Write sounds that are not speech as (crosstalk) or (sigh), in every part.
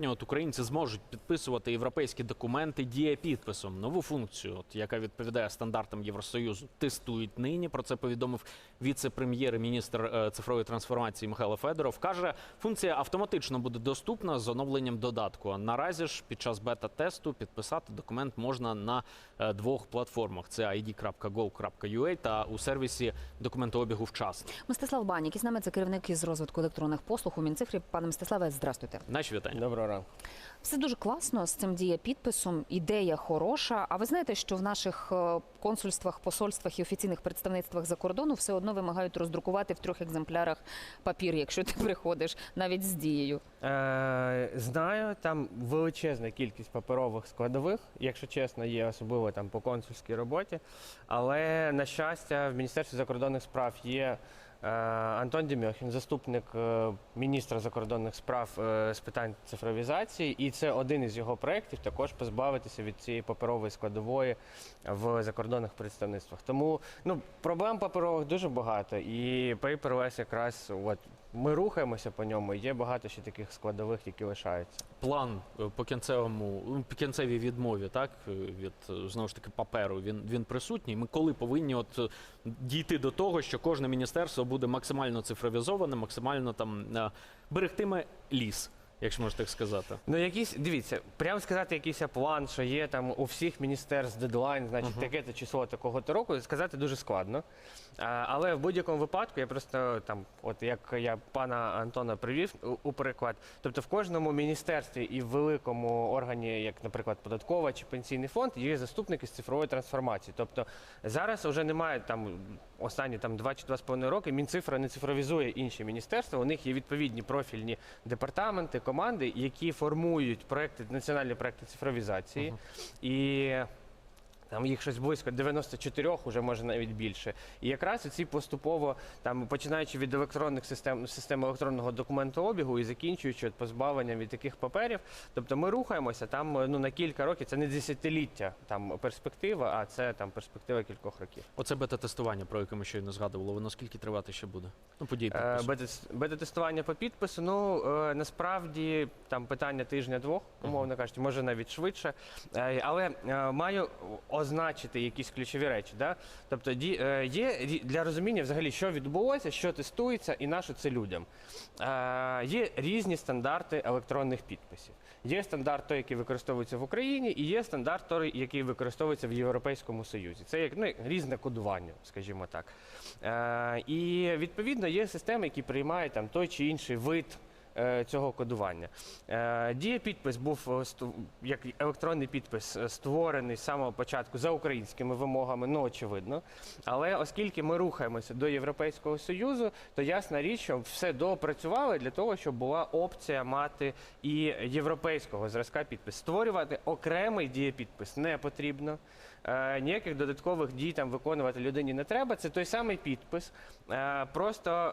От українці зможуть підписувати європейські документи дія підписом. Нову функцію, от, яка відповідає стандартам Євросоюзу, тестують нині. Про це повідомив віце-прем'єр, і міністр е, цифрової трансформації Михайло Федоров. каже, функція автоматично буде доступна з оновленням додатку. А наразі ж під час бета-тесту підписати документ можна на е, двох платформах: це id.go.ua та у сервісі документообігу вчасно. Мстислав Банік із нами це керівник із розвитку електронних послуг у Мінцифрі. Пане Мстиславе, здрастуйте. Наші вітання. Доброго ранку. Все дуже класно з цим діє підписом. Ідея хороша. А ви знаєте, що в наших е, консульствах, посольствах і офіційних представництвах за кордону все одно вимагають роздрукувати в трьох екземплярах папір, якщо ти приходиш навіть з дією. Е, знаю, там величезна кількість паперових складових, якщо чесно, є особливо там по консульській роботі. Але на щастя, в Міністерстві закордонних справ є Антон Дімьохін, заступник е, міністра закордонних справ е, з питань цифровізації, і це один із його проєктів також позбавитися від цієї паперової складової в закордонних представництвах. Тому ну проблем паперових дуже багато, і Paperless якраз от ми рухаємося по ньому. Є багато ще таких складових, які лишаються. план е, по кінцевому ну, по кінцевій відмові, так е, від е, знову ж таки паперу. Він він присутній. Ми коли повинні от дійти до того, що кожне міністерство буде максимально цифровізоване, максимально там берегтиме ліс, якщо можна так сказати. Ну, якісь, дивіться, прямо сказати якийсь план, що є там у всіх міністерств дедлайн, значить, таке-то число такого-то року, сказати дуже складно. А, але в будь-якому випадку я просто там, от як я пана Антона привів у, у приклад, тобто в кожному міністерстві і в великому органі, як, наприклад, податкова чи пенсійний фонд, є заступники з цифрової трансформації. Тобто зараз вже немає там останні там 2 чи 2,5 роки. Мінцифра не цифровізує інші міністерства. У них є відповідні профільні департаменти, команди, які формують проекти, національні проекти цифровізації. І там їх щось близько 94, уже може навіть більше. І якраз ці поступово, там починаючи від електронних систем систем електронного документообігу і закінчуючи от позбавленням від таких паперів. Тобто ми рухаємося там ну на кілька років. Це не десятиліття там перспектива, а це там перспектива кількох років. Оце бета-тестування, про яке ми щойно згадували. Воно скільки тривати ще буде? Ну, події Е, підпису. Бета-тестування по підпису. Ну е, насправді там питання тижня-двох, умовно кажучи, може навіть швидше. Е, Але е, маю означити якісь ключові речі. Да? Тобто е, є для розуміння взагалі, що відбулося, що тестується і на що це людям. Е, Є різні стандарти електронних підписів. Є стандарт той, який використовується в Україні, і є стандарт той, який використовується в Європейському Союзі. Це як ну, різне кодування, скажімо так. Е, і відповідно є системи, які приймають там той чи інший вид. Е, Цього кодування. Е, Дія підпис був е, як електронний підпис створений з самого початку за українськими вимогами, ну очевидно. Але оскільки ми рухаємося до Європейського Союзу, то ясна річ, що все доопрацювали для того, щоб була опція мати і європейського зразка підпис. Створювати окремий дієпідпис не потрібно. Ніяких додаткових дій там виконувати людині не треба. Це той самий підпис. Просто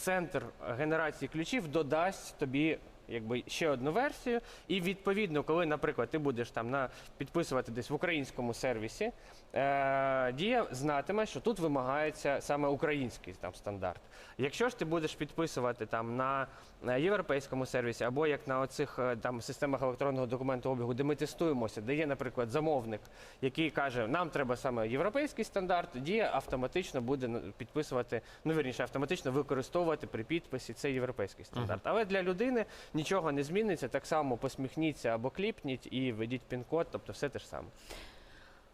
центр генерації ключів додасть тобі. Якби ще одну версію, і відповідно, коли, наприклад, ти будеш там на підписувати десь в українському сервісі, е, дія знатиме, що тут вимагається саме український там стандарт. Якщо ж ти будеш підписувати там на, на європейському сервісі, або як на оцих е, там системах електронного документообігу, де ми тестуємося, де є, наприклад, замовник, який каже, нам треба саме європейський стандарт, дія автоматично буде ну, підписувати, ну вірніше, автоматично використовувати при підписі цей європейський стандарт. Але для людини нічого не зміниться. Так само посміхніться або кліпніть і введіть пін-код, тобто все те ж саме.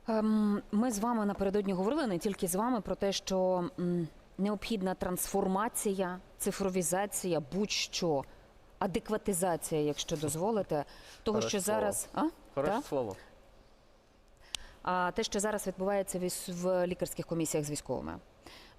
Ем, Ми з вами напередодні говорили не тільки з вами про те, що необхідна трансформація, цифровізація, будь-що, адекватизація, якщо дозволите, того, Хороше що слово. зараз а? Хороше слово. А те, що зараз відбувається в лікарських комісіях з військовими.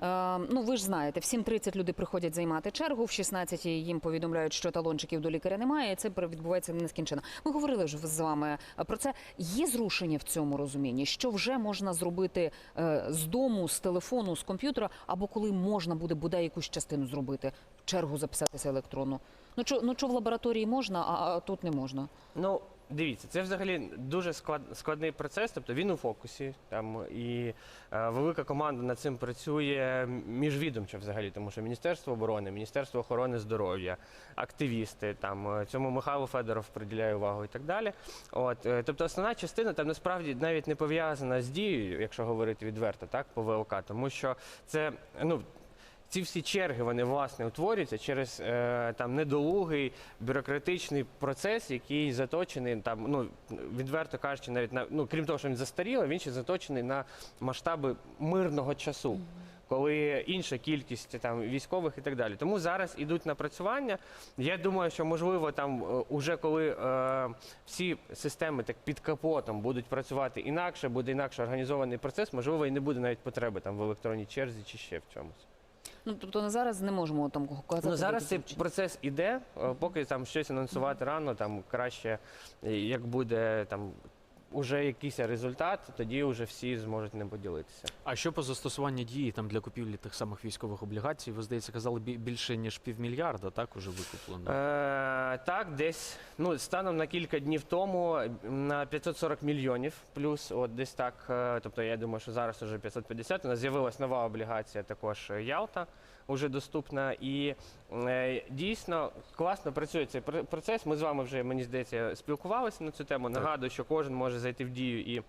Е, ну, ви ж знаєте, в 7.30 люди приходять займати чергу, в 16 їм повідомляють, що талончиків до лікаря немає, і це відбувається нескінченно. Ми говорили вже з вами про це. Є зрушення в цьому розумінні, що вже можна зробити е, з дому, з телефону, з комп'ютера, або коли можна буде бодай якусь частину зробити, чергу записатися електронну. Ну що, ну в лабораторії можна, а тут не можна. Ну, дивіться, це взагалі дуже склад, складний процес. Тобто він у фокусі, там і е, велика команда над цим працює міжвідомчо взагалі, тому що Міністерство оборони, Міністерство охорони здоров'я, активісти, там е, цьому Михайло Федоров приділяє увагу і так далі. От, е, тобто основна частина там насправді навіть не пов'язана з дією, якщо говорити відверто, так, по ВЛК, тому що це ну. Ці всі черги вони власне утворюються через е, там недолугий бюрократичний процес, який заточений там, ну відверто кажучи, навіть на ну крім того, що він застарілий, він ще заточений на масштаби мирного часу. Коли інша кількість там військових і так далі, тому зараз ідуть напрацювання. Я думаю, що можливо там е, уже коли е, всі системи так під капотом будуть працювати інакше, буде інакше організований процес, можливо, і не буде навіть потреби там в електронній черзі чи ще в чомусь. Ну тобто на зараз не можемо там казати. Ну, зараз цей процес іде, е, поки там щось анонсувати рано, там краще, е, як буде там уже якийсь результат, тоді вже всі зможуть ним поділитися. А що по застосуванню дії там для купівлі тих самих військових облігацій? Ви здається, казали більше ніж півмільярда, так уже викуплено. Е, так, десь ну станом на кілька днів тому на 540 мільйонів плюс, от десь так. е, Тобто я думаю, що зараз вже 550. У нас з'явилась нова облігація, також Ялта. Уже доступна і е, дійсно класно працює цей пр- процес. Ми з вами вже мені здається спілкувалися на цю тему. Нагадую, що кожен може зайти в дію і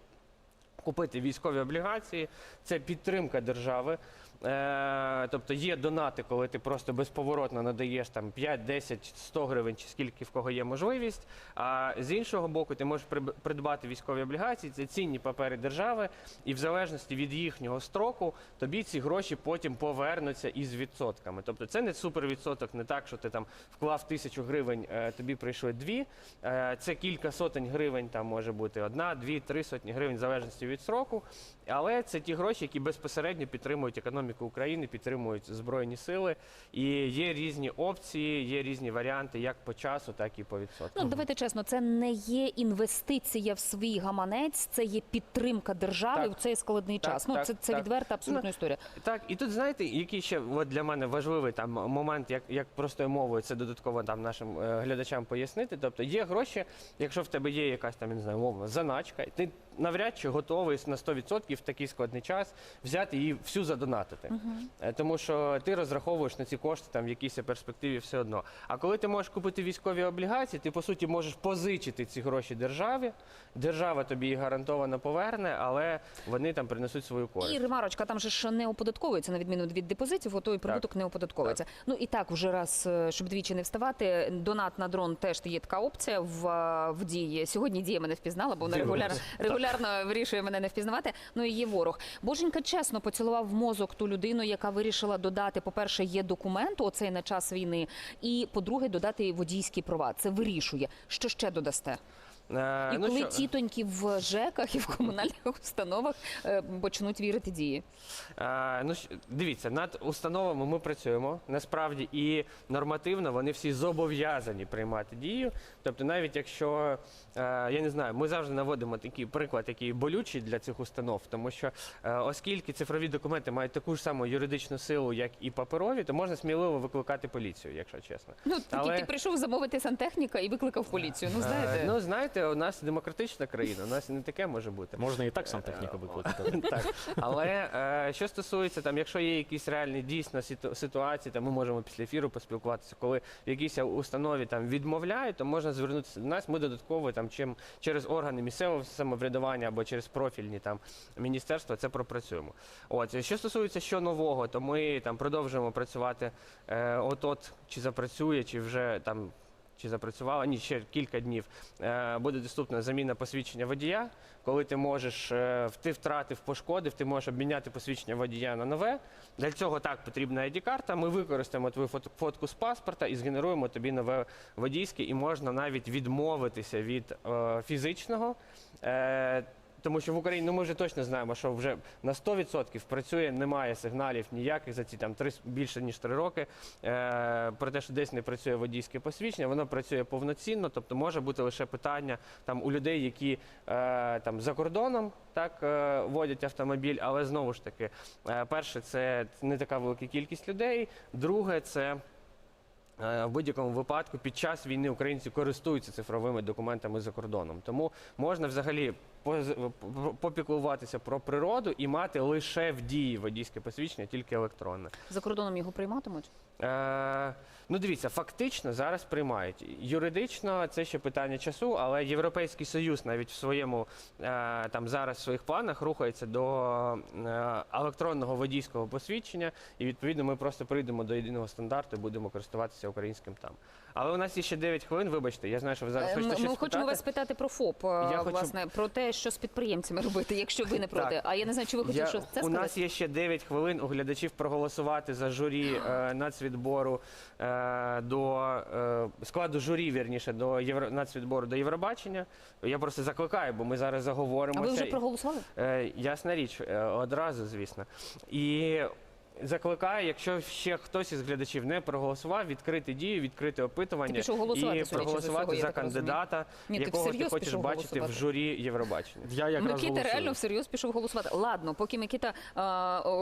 купити військові облігації. Це підтримка держави. Е, тобто є донати, коли ти просто безповоротно надаєш там 5, 10, 100 гривень чи скільки в кого є можливість. А з іншого боку, ти можеш придбати військові облігації, це цінні папери держави, і в залежності від їхнього строку тобі ці гроші потім повернуться із відсотками. Тобто це не супервідсоток, не так, що ти там вклав тисячу гривень, е, тобі прийшли дві. Е, Це кілька сотень гривень, там може бути одна, дві, три сотні гривень, в залежності від сроку. Але це ті гроші, які безпосередньо підтримують економіку України, підтримують збройні сили. І є різні опції, є різні варіанти, як по часу, так і по відсоткам. Ну давайте чесно, це не є інвестиція в свій гаманець, це є підтримка держави Так. в цей складний Так, час. Ну це, це так. відверта абсолютно Ну, історія. Так, і тут знаєте, який ще от для мене важливий там момент, як, як простою мовою це додатково там нашим е, глядачам пояснити. Тобто є гроші, якщо в тебе є якась там, я не знаю, умовно, заначка, ти навряд чи готовий на 100% в такий складний час взяти її всю задонатити. Е, Тому що ти розраховуєш на ці кошти там в якійсь перспективі все одно. А коли ти можеш купити військові облігації, ти по суті можеш позичити ці гроші державі. Держава тобі їх гарантовано поверне, але вони там принесуть свою користь. І ремарочка там же ж не оподатковується, на відміну від депозитів, ото і прибуток не оподатковується. Ну і так, вже раз, е, щоб двічі не вставати, донат на дрон теж є така опція в, е, в дії. Сьогодні дія мене впізнала, бо вона регулярно, регулярно вирішує мене не впізнавати. Ну і є ворог. Боженька чесно поцілував в мозок ту людину, яка вирішила додати, по-перше, є документ, оцей на час війни, і по-друге, додати водійські права. Це вирішує. Що ще додасте? Е, І ну коли що, тітоньки в ЖЕКах і в комунальних (laughs) установах е, почнуть вірити дії. Е, ну, щ- дивіться, над установами ми працюємо насправді і нормативно вони всі зобов'язані приймати дію. Тобто, навіть якщо е, я не знаю, ми завжди наводимо такий приклад, який болючий для цих установ, тому що е, оскільки цифрові документи мають таку ж саму юридичну силу, як і паперові, то можна сміливо викликати поліцію, якщо чесно. Ну, тільки Але- ти прийшов замовити сантехніка і викликав поліцію. Ну, Е, знаєте. ну знаєте, у нас демократична країна, у нас не таке може бути. Можна і так сантехніка викликати. (laughs) Так, але е, що стосується там, якщо є якісь реальні дійсно ситу- ситуації, там ми можемо після ефіру поспілкуватися, коли в якійсь установі там відмовляють, то можна звернутися до нас. Ми додатково там чим через органи місцевого самоврядування або через профільні там міністерства це пропрацюємо. От що стосується що нового, то ми там продовжуємо працювати. Е, от от чи запрацює, чи вже там. Чи запрацювала? Ні, ще кілька днів е, буде доступна заміна посвідчення водія, коли ти можеш е, ти втратив, пошкодив, ти можеш обміняти посвідчення водія на нове. Для цього так потрібна ID-карта. Ми використаємо твою фотку з паспорта і згенеруємо тобі нове водійське, і можна навіть відмовитися від е, фізичного. Тому що в Україні ну, ми вже точно знаємо, що вже на 100% працює, немає сигналів ніяких за ці там три більше ніж три роки. Е, про те, що десь не працює водійське посвідчення, воно працює повноцінно, тобто може бути лише питання там у людей, які е, там за кордоном так е, водять автомобіль, але знову ж таки, е, перше, це не така велика кількість людей. Друге, це Е, В будь-якому випадку під час війни українці користуються цифровими документами за кордоном. Тому можна взагалі попіклуватися про природу і мати лише в дії водійське посвідчення, тільки електронне. За кордоном його прийматимуть? Е, ну, дивіться, фактично зараз приймають. Юридично це ще питання часу, але Європейський Союз навіть в своєму е, там зараз в своїх планах рухається до е, електронного водійського посвідчення, і відповідно ми просто прийдемо до єдиного стандарту і будемо користуватися українським там. Але у нас є ще 9 хвилин. Вибачте, я знаю, що ви зараз Е, хочете Ми, щось ми хочемо спитати. вас спитати про ФОП, е, Я хочу- власне, про те, що з підприємцями робити, якщо ви не проти. Так. А я не знаю, чи ви хотіли щось це у нас є ще 9 хвилин у глядачів проголосувати за журі е, нацвідбору е, до е, складу журі, вірніше, до Євро, нацвідбору до Євробачення. Я просто закликаю, бо ми зараз заговоримо. А ви вже проголосували? Е, ясна річ, е, одразу, звісно. І закликаю, якщо ще хтось із глядачів не проголосував, відкрити дію, відкрити опитування Ти пішов голосувати, і судячи з проголосувати усього, я за так розумію. кандидата, Ні, ти якого ти всерйоз хочеш пішов бачити в журі Євробачення. Я якраз Микита голосую. реально всерйоз пішов голосувати. Ладно, поки Микита е,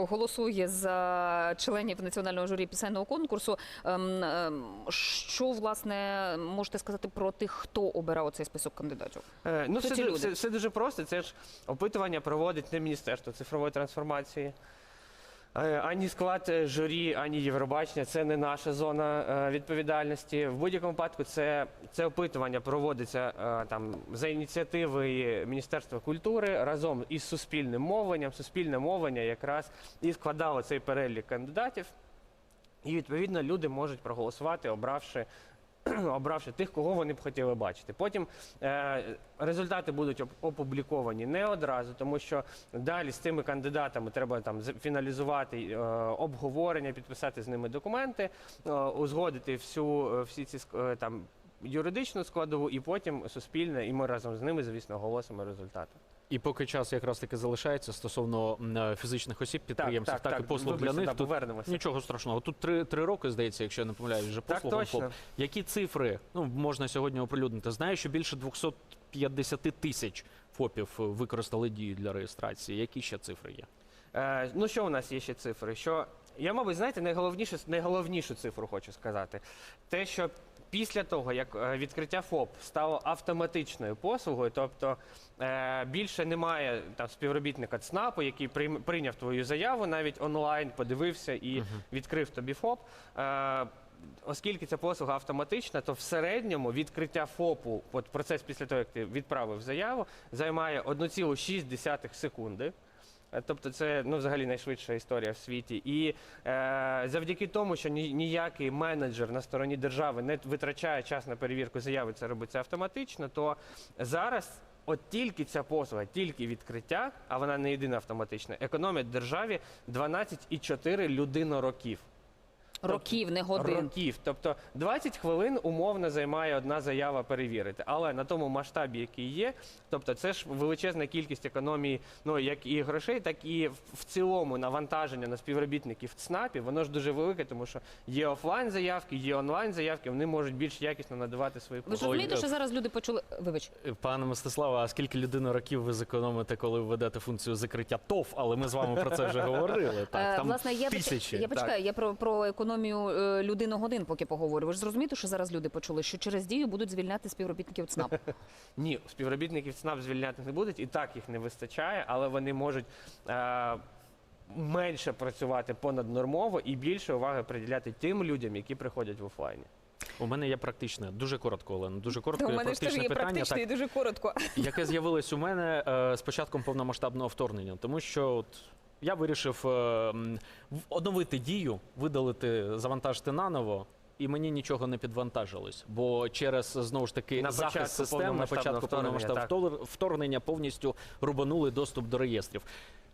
голосує за членів національного журі пісенного конкурсу. ем, ем, що власне можете сказати про тих, хто обирав цей список кандидатів? Е, Ну, Хто все, ці ду- люди? все, все дуже просто. Це ж опитування проводить не Міністерство цифрової трансформації. Е, Ані склад е, журі, ані Євробачення це не наша зона е, відповідальності. В будь-якому випадку це, це опитування проводиться там за ініціативи Міністерства культури разом із суспільним мовленням. Суспільне мовлення якраз і складало цей перелік кандидатів. І відповідно люди можуть проголосувати, обравши (clears throat) обравши тих, кого вони б хотіли бачити. Потім е, результати будуть опубліковані не одразу, тому що далі з цими кандидатами треба там фіналізувати е, обговорення, підписати з ними документи, е, узгодити всю е, всі ці е, там. Юридичну складову, і потім суспільне, і ми разом з ними, звісно, оголосимо результати. І поки час якраз таки залишається стосовно е, фізичних осіб, підприємців, так, і послуг для них. Тут повернемося. нічого страшного. Тут три, три роки, здається, якщо я не помиляюсь, вже Так, послугам точно. ФОП. Які цифри ну, можна сьогодні оприлюднити? Знаю, що більше 250 тисяч ФОПів е, використали дію для реєстрації. Які ще цифри є? Е, ну що у нас є ще цифри? Що я, мабуть, знаєте, найголовніше, найголовнішу цифру хочу сказати. Те, що після того, як е, відкриття ФОП стало автоматичною послугою, тобто е, більше немає там співробітника ЦНАПу, який прийняв твою заяву, навіть онлайн подивився і відкрив тобі ФОП. Е, Оскільки ця послуга автоматична, то в середньому відкриття ФОПу, от процес після того, як ти відправив заяву, займає 1,6 секунди. Е, Тобто це ну, взагалі найшвидша історія в світі. І е, завдяки тому, що ні, ніякий менеджер на стороні держави не витрачає час на перевірку заяви, це робиться автоматично, то зараз от тільки ця послуга, тільки відкриття, а вона не єдина автоматична, економить державі 12,4 людинороків. Років, не годин. Років. Тобто 20 хвилин умовно займає одна заява перевірити. Але на тому масштабі, який є, тобто це ж величезна кількість економії, ну як і грошей, так і в- цілому навантаження на співробітників ЦНАПі, воно ж дуже велике, тому що є офлайн заявки, є онлайн заявки, вони можуть більш якісно надавати свої Ви ж послуги. розумієте, що зараз люди почули. Вибач, Е, Пане Мистиславе, а скільки людина років ви зекономите, коли введете функцію закриття ТОВ? Але ми з вами про це вже говорили. Е, Так, там власне, я тисячі. я почекаю. Я про, про економію е, людину-годин поки поговорю. Ви ж зрозумієте, що зараз люди почули, що через дію будуть звільняти співробітників ЦНАП. (laughs) Ні, співробітників ЦНАП звільняти не будуть, і так їх не вистачає, але вони можуть е, менше працювати понаднормово і більше уваги приділяти тим людям, які приходять в офлайні. У мене є практичне, дуже коротко, Олена, дуже коротко. У мене практичне є питання. практично і дуже коротко. яке з'явилось у мене е, з початком повномасштабного вторгнення, тому що от я вирішив е, оновити дію, видалити, завантажити наново. І мені нічого не підвантажилось, бо через знову ж таки На захист систем на початку повномасштабного втор- вторгнення повністю рубанули доступ до реєстрів.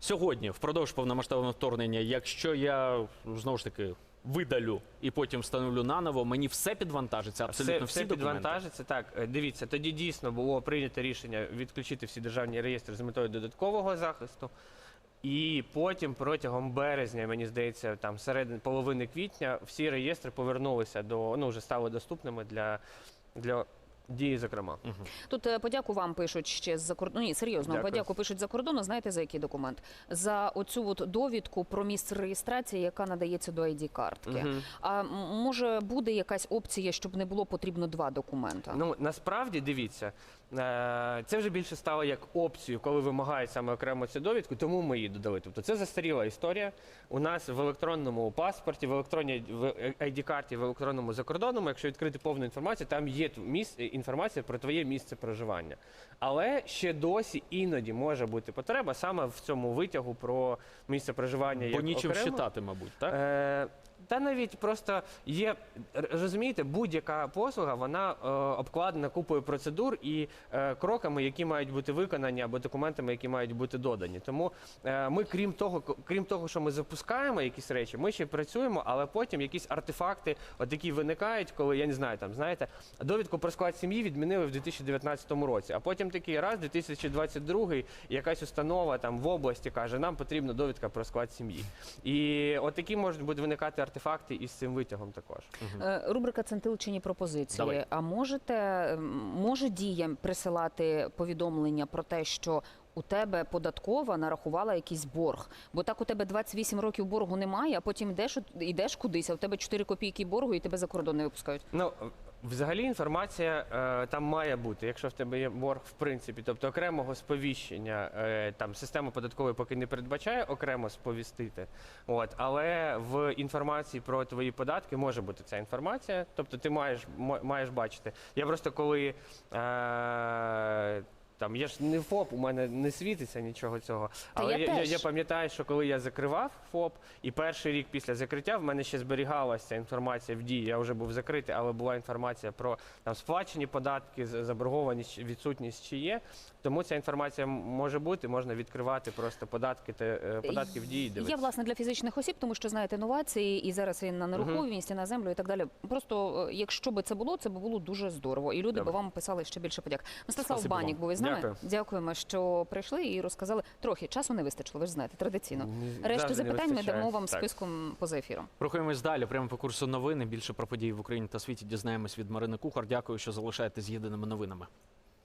Сьогодні, впродовж повномасштабного вторгнення, якщо я знову ж таки видалю і потім встановлю наново, мені все підвантажиться, абсолютно все, всі все документи. підвантажиться. Так, е, дивіться, тоді дійсно було прийнято рішення відключити всі державні реєстри з метою додаткового захисту. І потім протягом березня, мені здається, там середини половини квітня всі реєстри повернулися до ну вже стали доступними для, для Дії, зокрема. Тут е, подяку вам пишуть ще з-за кордону. Ні, серйозно, Дякую. подяку пишуть за кордону. Знаєте за який документ? За оцю от довідку про місце реєстрації, яка надається до id картки. Мгм. А може буде якась опція, щоб не було потрібно два документи? Ну насправді дивіться, це вже більше стало як опцію, коли вимагають саме окремо цю довідку, тому ми її додали. Тобто це застаріла історія. У нас в електронному паспорті, в електронній id карті в електронному закордонному, якщо відкрити повну інформацію, там є інформація про твоє місце проживання. Але ще досі іноді може бути потреба саме в цьому витягу про місце проживання. Бо як нічим окремо. считати, мабуть, так? Е, та навіть просто є розумієте, будь-яка послуга вона е, обкладена купою процедур і е, кроками, які мають бути виконані, або документами, які мають бути додані. Тому е, ми, крім того, крім того, що ми запускаємо якісь речі, ми ще працюємо, але потім якісь артефакти, от які виникають, коли я не знаю, там знаєте, довідку про склад сім'ї відмінили в 2019 році. А потім такий раз, 2022, якась установа там в області каже, нам потрібна довідка про склад сім'ї. І от такі можуть бути виникати артефакти із цим витягом також. Е, Рубрика Центилчені пропозиції. Давай. А можете може діям присилати повідомлення про те, що у тебе податкова нарахувала якийсь борг? Бо так у тебе 28 років боргу немає, а потім йдеш йдеш кудись, а у тебе 4 копійки боргу, і тебе за кордон не випускають. Ну, взагалі інформація е, там має бути, якщо в тебе є борг, в принципі, тобто окремого сповіщення, е, там система податкової поки не передбачає окремо сповістити. От, але в інформації про твої податки може бути ця інформація. Тобто ти маєш, маєш бачити. Я просто коли. Е, там я ж не ФОП, у мене не світиться нічого цього. Але я я, я, теж. я пам'ятаю, що коли я закривав ФОП, і перший рік після закриття в мене ще зберігалася інформація в дії. Я вже був закритий, але була інформація про там сплачені податки, з- заборгованість, відсутність чи є. Тому ця інформація м- може бути, можна відкривати просто податки та е, податки в дії. Є Дивитися. власне для фізичних осіб, тому що знаєте новації, і зараз і на нерухомість, і на землю, і так далі. Просто е, якщо би це було, це би було дуже здорово. І люди Добре. би вам писали ще більше подяк. Мистислав Спасибо Банік був із нами. Дякую. Дякуємо, що прийшли і розказали. Трохи часу не вистачило. Ви ж знаєте, традиційно. Решту запитань ми дамо вам Так. списком поза ефіром. Рухаємось далі. Прямо по курсу новини. Більше про події в Україні та світі дізнаємось від Марини Кухар. Дякую, що залишаєтесь з єдиними новинами.